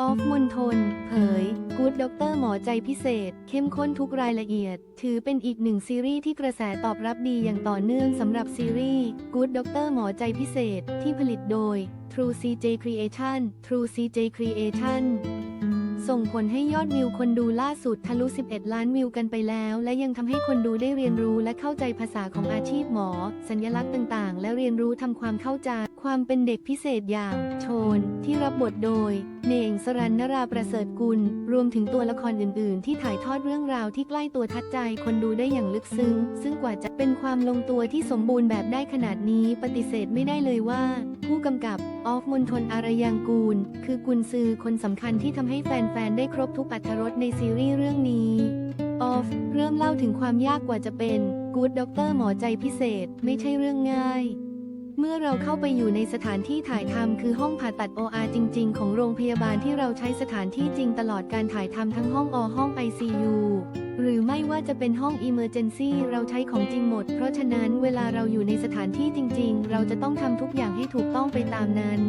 ออฟมนทน เผย กู๊ดด็อกเตอร์หมอใจพิเศษ เข้มข้นทุกรายละเอียด ถือเป็นอีกหนึ่งซีรีส์ที่กระแสตอบรับดีอย่างต่อเนื่องสำหรับซีรีส์ Good Doctor หมอใจพิเศษ ที่ผลิตโดย True CJ Creation True CJ Creation ส่งผลให้ยอดวิวคนดูล่าสุดทะลุ 11 ล้านวิวกันไปแล้ว และยังทำให้คนดูได้เรียนรู้และเข้าใจภาษาของอาชีพหมอ สัญลักษณ์ต่างๆ และเรียนรู้ทำความเข้าใจ ความเป็นเด็กพิเศษอย่าง โชน ที่รับบทโดย เน่งสรันนราประเสริฐกุล รวมถึงตัวละครอื่น ๆ ที่ถ่ายทอดเรื่องราวที่ใกล้ตัวทัดใจคนดูได้อย่างลึกซึ้ง ซึ่งกว่าจะเป็นความลงตัวที่สมบูรณ์แบบได้ขนาดนี้ปฏิเสธไม่ได้เลยว่า ผู้กำกับ ออฟมนทนอารยังกูล คือกุนซือคนสำคัญที่ทำให้แฟน ๆ ได้ครบทุกอรรถรสในซีรีส์เรื่องนี้ออฟเริ่มเล่าถึงความยากกว่าจะเป็นกู๊ดด็อกเตอร์หมอใจพิเศษไม่ใช่เรื่องง่าย เมื่อเราเข้าไปอยู่ในสถานที่ถ่ายทำคือห้องผ่าตัด OR จริง ๆ ของโรงพยาบาลที่เราใช้สถานที่จริงตลอดการถ่ายทำทั้งห้องอห้อง ICU หรือไม่ว่าจะเป็นห้อง Emergency เราใช้ของจริงหมด เพราะฉะนั้นเวลาเราอยู่ในสถานที่จริง ๆ เราจะต้องทำทุกอย่างให้ถูกต้องไปตามนั้น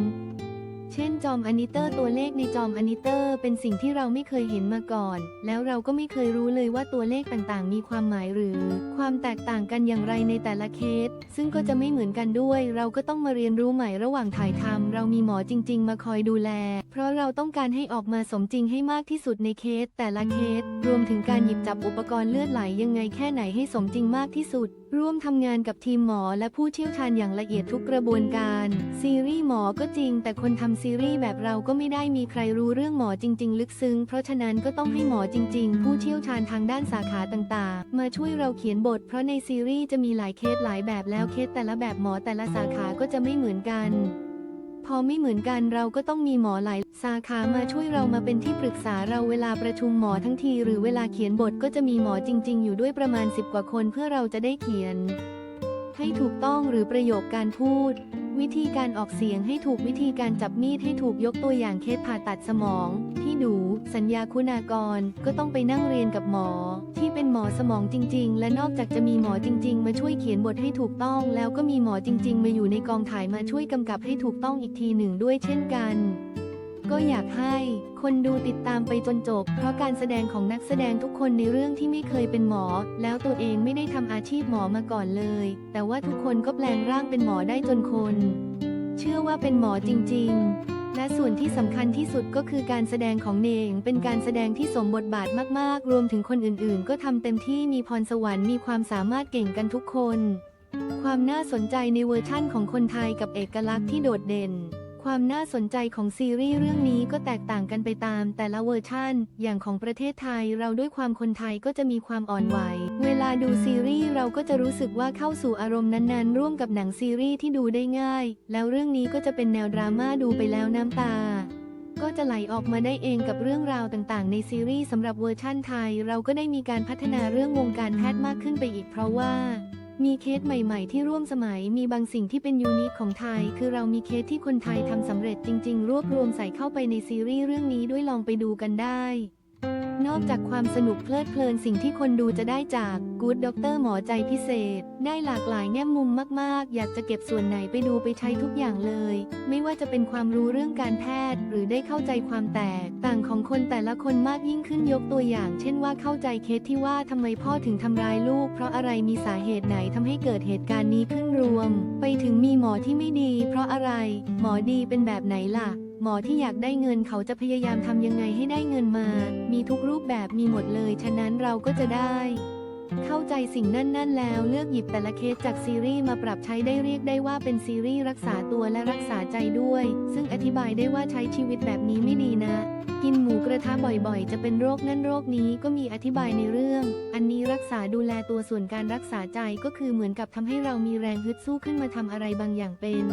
ช่นจอมอนิเตอร์ตัวเลขในจอมอนิเตอร์เป็นสิ่งที่เราไม่เคยเห็นมาก่อน แล้วเราก็ไม่เคยรู้เลยว่าตัวเลขต่างๆ มีความหมายหรือ ความแตกต่างกันอย่างไรในแต่ละเคส ซึ่งก็จะไม่เหมือนกันด้วย เราก็ต้องมาเรียนรู้ใหม่ระหว่างถ่ายทำเรามีหมอจริง ๆ มาคอยดูแล เพราะเราต้องการให้ออกมาสมจริงให้มากที่สุดในเคส แต่ละเคส รวมถึงการหยิบจับอุปกรณ์เลือดไหลยังไงแค่ไหนให้สมจริงมากที่สุดร่วมทำงานกับทีมหมอและผู้เชี่ยวชาญอย่างละเอียดทุกกระบวนการ ซีรีส์หมอก็จริงแต่คนทำซีีรีส์แบบเราก็ไม่ได้มีใครรู้เรื่องหมอจริง ๆ ลึกซึ้ง เพราะฉะนั้นก็ต้องให้หมอจริง ๆ ผู้เชี่ยวชาญทางด้านสาขาต่างๆ มาช่วยเราเขียนบท เพราะในซีรีส์จะมีหลายเคสหลายแบบแล้วเคสแต่ละแบบหมอแต่ละสาขาก็จะไม่เหมือนกันพอไม่เหมือนกันเราก็ต้องมีหมอหลายสาขามาช่วยเรามาเป็นที่ปรึกษาเราเวลาประชุมหมอทั้งที หรือเวลาเขียนบทก็จะมีหมอจริง ๆ อยู่ด้วยประมาณ 10 กว่าคนเพื่อเราจะได้เขียน ให้ถูกต้องหรือประโยคการพูด วิธีการออกเสียงให้ถูกวิธีการจับมีดให้ถูกยกตัวอย่างเคสผ่าตัดสมอง ที่หนู สัญญาคุณากร ก็ต้องไปนั่งเรียนกับหมอ ที่เป็นหมอสมองจริง ๆ และนอกจากจะมีหมอจริง ๆ มาช่วยเขียนบทให้ถูกต้อง แล้วก็มีหมอจริง ๆ มาอยู่ในกองถ่ายมาช่วยกำกับให้ถูกต้องอีกทีหนึ่งด้วยเช่นกัน ก็อยากให้ คนดูติดตามไปจนจบ เพราะการแสดงของนักแสดงทุกคนในเรื่องที่ไม่เคยเป็นหมอ แล้วตัวเองไม่ได้ทำอาชีพหมอมาก่อนเลย แต่ว่าทุกคนก็แปลงร่างเป็นหมอได้จนคน เชื่อว่าเป็นหมอจริง ๆ และส่วนที่สำคัญที่สุดก็คือการแสดงของเนง เป็นการแสดงที่สมบทบาทมากๆ รวมถึงคนอื่นๆ ก็ทำเต็มที่มีพรสวรรค์มีความสามารถเก่งกันทุกคน ความน่าสนใจในเวอร์ชั่นของคนไทยกับเอกลักษณ์ที่โดดเด่น ความน่าสนใจของซีรีส์เรื่องนี้ก็แตกต่างกันไปตามแต่ละเวอร์ชั่น อย่างของประเทศไทยเราด้วยความคนไทยก็จะมีความอ่อนไหว เวลาดูซีรีส์เราก็จะรู้สึกว่าเข้าสู่อารมณ์นั้นๆ ร่วมกับหนังซีรีส์ที่ดูได้ง่าย แล้วเรื่องนี้ก็จะเป็นแนวดราม่าดูไปแล้วน้ำตา ก็จะไหลออกมาได้เองกับเรื่องราวต่างๆ ในซีรีส์สำหรับเวอร์ชั่นไทย เราก็ได้มีการพัฒนาเรื่องวงการแพทย์มากขึ้นไปอีกเพราะว่า มีเคสใหม่ๆ ที่ร่วมสมัยมีบางสิ่งที่เป็นยูนิคของไทย คือเรามีเคสที่คนไทยทำสำเร็จจริง ๆ รวบรวมใส่เข้าไปในซีรีส์เรื่องนี้ด้วยลองไปดูกันได้ นอกจากความสนุกเพลิดเพลินสิ่งที่คนดูจะได้จาก Good Doctor หมอใจพิเศษ ได้หลากหลายแง่มุมมาก ๆ อยากจะเก็บส่วนไหนไปดูไปใช้ทุกอย่างเลย ไม่ว่าจะเป็นความรู้เรื่องการแพทย์ หรือได้เข้าใจความแตก ต่างของคนแต่ละคนมากยิ่งขึ้นยกตัวอย่าง เช่นว่าเข้าใจเคสที่ว่าทำไมพ่อถึงทำร้ายลูก เพราะอะไรมีสาเหตุไหนทำให้เกิดเหตุการณ์นี้ขึ้นรวม ไปถึงมีหมอที่ไม่ดี เพราะอะไร หมอดีเป็นแบบไหนล่ะ หมอที่อยากได้เงินเขาจะพยายามทำยังไงให้ได้เงินมา มีทุกรูปแบบมีหมดเลย ฉะนั้นเราก็จะได้ เข้าใจสิ่งนั่น ๆ แล้วเลือกหยิบแต่ละเคสจากซีรีส์มาปรับใช้ได้เรียกได้ว่าเป็นซีรีส์รักษาตัวและรักษาใจด้วย ซึ่งอธิบายได้ว่าใช้ชีวิตแบบนี้ไม่ดีนะ กินหมูกระทะบ่อยๆ จะเป็นโรคนั่นโรคนี้ก็มีอธิบายในเรื่อง อันนี้รักษาดูแลตัวส่วนการรักษาใจก็คือเหมือนกับทำให้เรามีแรงฮึดสู้ขึ้นมาทำอะไรบางอย่างเป็น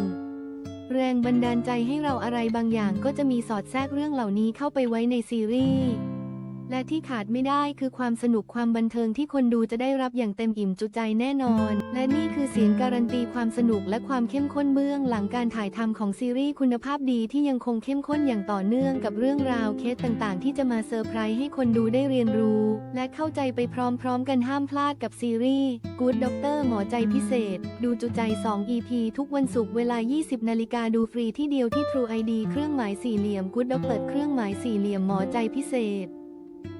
แรงบันดาลใจให้เราอะไรบางอย่างก็จะมีสอดแทรกเรื่องเหล่านี้เข้าไปไว้ในซีรีส์ และที่ขาดไม่ได้คือความสนุกความบันเทิงที่คนดูจะได้รับอย่างเต็มอิ่มจุใจแน่นอน และนี่คือเสียงการันตีความสนุกและความเข้มข้นเบื้องหลังการถ่ายทำของซีรีส์คุณภาพดีที่ยังคงเข้มข้นอย่างต่อเนื่องกับเรื่องราวเคสต่างๆ ที่จะมาเซอร์ไพรส์ให้คนดูได้เรียนรู้ และเข้าใจไปพร้อมๆ กันห้ามพลาดกับซีรีส์ Good Doctor หมอใจพิเศษ ดูจุใจ 2 EP ทุกวันศุกร์เวลา 20 นาฬิกาดูฟรีที่เดียวที่ True ID เครื่องหมายสี่เหลี่ยม Good Doctor เครื่องหมายสี่เหลี่ยมหมอใจพิเศษ